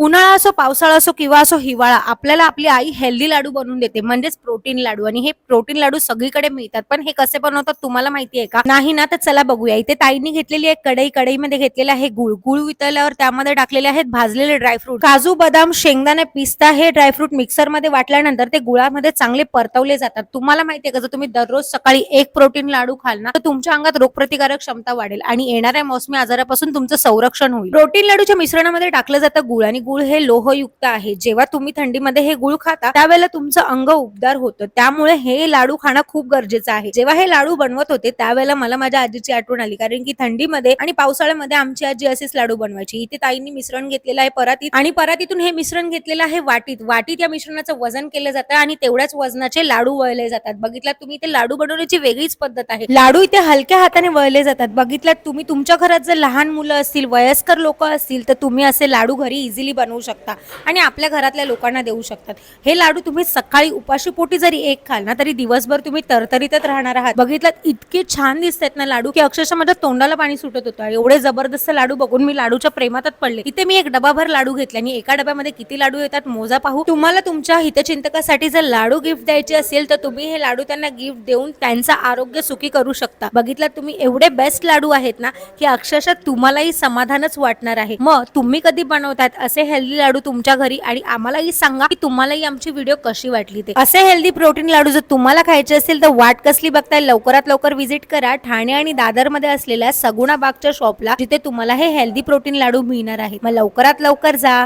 उन्हाळा असो पावसाळा असो किंवा असो हिवाळा आपल्याला आपली आई हेल्दी लाडू बनवून देते. म्हणजेच प्रोटीन लाडू. आणि हे प्रोटीन लाडू सगळीकडे मिळतात. पण हे कसे बनवतात तुम्हाला माहिती आहे का? नाही ना तर चला बघूया. इथे ताईंनी घेतलेली आहे कढई कढईमध्ये घेतलेला आहे गुळ. गुळ वितळल्यावर त्यामध्ये टाकलेले आहेत भाजलेले ड्रायफ्रूट काजू बदाम शेंगदाणे पिस्ता हे ड्रायफ्रूट मिक्सरमध्ये वाटल्यानंतर ते गुळामध्ये चांगले परतवले जातात. तुम्हाला माहिती आहे का? जर तुम्ही दररोज सकाळी एक प्रोटीन लाडू खाल ना तर तुमच्या अंगात रोगप्रतिकारक क्षमता वाढेल. आणि येणाऱ्या मोसमी आजारापासून तुमचं संरक्षण होईल. प्रोटीन लाडूच्या मिश्रणामध्ये टाकलं जातं गुळ. आणि गुळ हे लोहयुक्त आहे. जेव्हा तुम्ही थंडीमध्ये हे गुळ खाता त्यावेळेला तुमचं अंग उबदार होतं. त्यामुळे हे लाडू खाणं खूप गरजेचं आहे. जेव्हा हे लाडू बनवत होते त्यावेळेला मला माझ्या आजीची आठवण आली. कारण की थंडीमध्ये आणि पावसाळ्यामध्ये आमची आजी असेच लाडू बनवायची. इथे ताईंनी मिश्रण घेतलेलं आहे परातीत आणि परातीतून हे मिश्रण घेतलेलं आहे वाटीत. वाटीत या मिश्रणाचं वजन केलं जातं आणि तेवढ्याच वजनाचे लाडू वळले जातात. बघितल्यात तुम्ही इथे लाडू बनवण्याची वेगळीच पद्धत आहे. लाडू इथे हलक्या हाताने वळले जातात. बघितल्यात तुम्ही तुमच्या घरात जर लहान मुलं असतील वयस्कर लोक असतील तर तुम्ही असे लाडू घरी इझिली बनवू शकता आणि आपल्या घरातल्या लोकांना देऊ शकतात. हे लाडू तुम्ही सकाळी उपाशी पोटी जरी एक खाल ना तरी दिवसभर तुम्ही तरतरीतच राहणार आहात. बघितल्यात इतके छान दिसतात ना लाडू की अक्षरशः माझ्या तोंडाला पाणी सुटत होतं. एवढे जबरदस्त लाडू बघून मी लाडूच्या प्रेमातच पडले. इथे मी एक डबाभर लाडू घेतले आणि एका डब्यामध्ये किती लाडू येतात मोजा पाहू. तुम्हाला तुमच्या हितचिंतकासाठी जर लाडू गिफ्ट द्यायचे असेल तर तुम्ही हे लाडू त्यांना गिफ्ट देऊन त्यांचं आरोग्य सुखी करू शकता. बघितलं तुम्ही एवढे बेस्ट लाडू आहेत ना की अक्षरशः तुम्हालाही समाधानच वाटणार आहे. मग तुम्ही कधी बनवतात असे हेल्दी लाडू तुमच्या घरी आणि आम्हालाही सांगा की तुम्हालाही आमची व्हिडिओ कशी वाटली ते. असे हेल्दी प्रोटीन लाडू जर तुम्हाला खायचे असेल तर वाट कसली बघताय? लवकरात लवकर व्हिजिट करा. ठाणे आणि दादरमध्ये असलेल्या सगुणा बागच्या शॉपला जिथे तुम्हाला हे हेल्दी प्रोटीन लाडू मिळणार आहे मग लवकरात लवकर जा.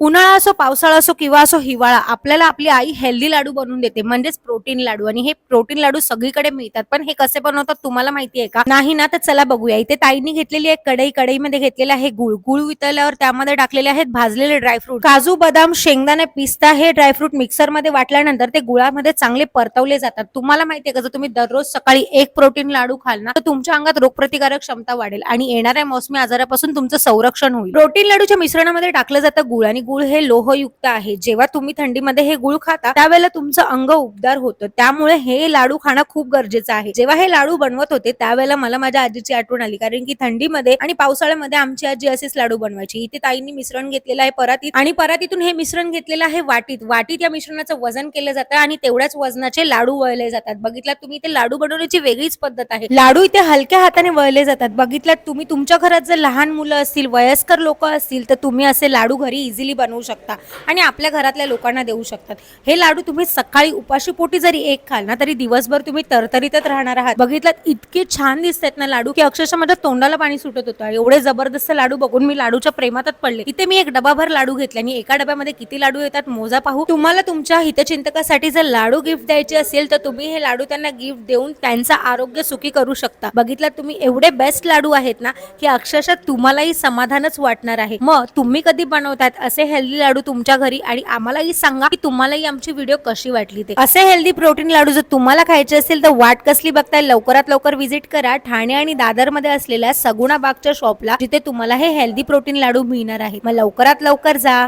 उन्हाळा असो पावसाळा असो किंवा असो हिवाळा आपल्याला आपली आई हेल्दी लाडू बनवून देते. म्हणजेच प्रोटीन लाडू. आणि हे प्रोटीन लाडू सगळीकडे मिळतात. पण हे कसे बनवतात तुम्हाला माहिती आहे का? नाही ना तर चला बघूया. इथे ताईंनी घेतलेली आहे कढई कढईमध्ये घेतलेला आहे गुळ. गुळ वितळल्यावर त्यामध्ये टाकलेले आहेत भाजलेले ड्रायफ्रूट काजू बदाम शेंगदाणे पिस्ता हे ड्रायफ्रूट मिक्सरमध्ये वाटल्यानंतर ते गुळामध्ये चांगले परतवले जातात. तुम्हाला माहिती आहे का? जर तुम्ही दररोज सकाळी एक प्रोटीन लाडू खाल ना तर तुमच्या अंगात रोगप्रतिकारक क्षमता वाढेल. आणि येणाऱ्या मोसमी आजारापासून तुमचं संरक्षण होईल. प्रोटीन लाडूच्या मिश्रणामध्ये टाकलं जातं गुळ. आणि गुळ हे लोहयुक्त आहे. जेव्हा तुम्ही थंडीमध्ये हे गुळ खाता त्यावेळेला तुमचं अंग उबदार होतं. त्यामुळे हे लाडू खाणं खूप गरजेचं आहे. जेव्हा हे लाडू बनवत होते त्यावेळेला मला माझ्या आजीची आठवण आली. कारण की थंडीमध्ये आणि पावसाळ्यामध्ये आमची आजी असेच लाडू बनवायची. इथे ताईंनी मिश्रण घेतलेलं आहे परातीत आणि परातीतून हे मिश्रण घेतलेलं आहे वाटीत. वाटीत या मिश्रणाचं वजन केलं जातं आणि तेवढ्याच वजनाचे लाडू वळले जातात. बघितल्यात तुम्ही इथे लाडू बनवण्याची वेगळीच पद्धत आहे. लाडू इथे हलक्या हाताने वळले जातात. बघितल्यात तुम्ही तुमच्या घरात जर लहान मुलं असतील वयस्कर लोक असतील तर तुम्ही असे लाडू घरी इझिली बनवू शकता आणि आपल्या घरातल्या लोकांना देऊ शकतात. हे लाडू तुम्ही सकाळी उपाशी पोटी जरी एक खाल ना तरी दिवसभर तुम्ही तरतरीतच राहणार आहात. बघितलं इतके छान दिसतात ना लाडू की अक्षरशः माझ्या तोंडाला पाणी सुटत होतं. एवढे जबरदस्त लाडू बघून मी लाडूच्या प्रेमातच पडले. इथे मी एक डबाभर लाडू घेतले आणि एका डब्यामध्ये किती लाडू येतात मोजा पाहू. तुम्हाला तुमच्या हितचिंतकासाठी जर लाडू गिफ्ट द्यायचे असेल तर तुम्ही हे लाडू त्यांना गिफ्ट देऊन त्यांचं आरोग्य सुखी करू शकता. बघितलं तुम्ही एवढे बेस्ट लाडू आहेत ना की अक्षरशः तुम्हालाही समाधानच वाटणार आहे. मग तुम्ही कधी बनवतात असे हेल्दी लाडू तुमच्या घरी आणि आम्हालाही सांगा की तुम्हालाही आमची व्हिडिओ कशी वाटली ते. असे हेल्दी प्रोटीन लाडू जर तुम्हाला खायचे असेल तर वाट कसली बघताय? लवकरात लवकर व्हिजिट करा. ठाणे आणि दादरमध्ये असलेल्या सगुणा बागच्या शॉपला जिथे तुम्हाला हे हेल्दी प्रोटीन लाडू मिळणार आहे. मग लवकरात लवकर जा.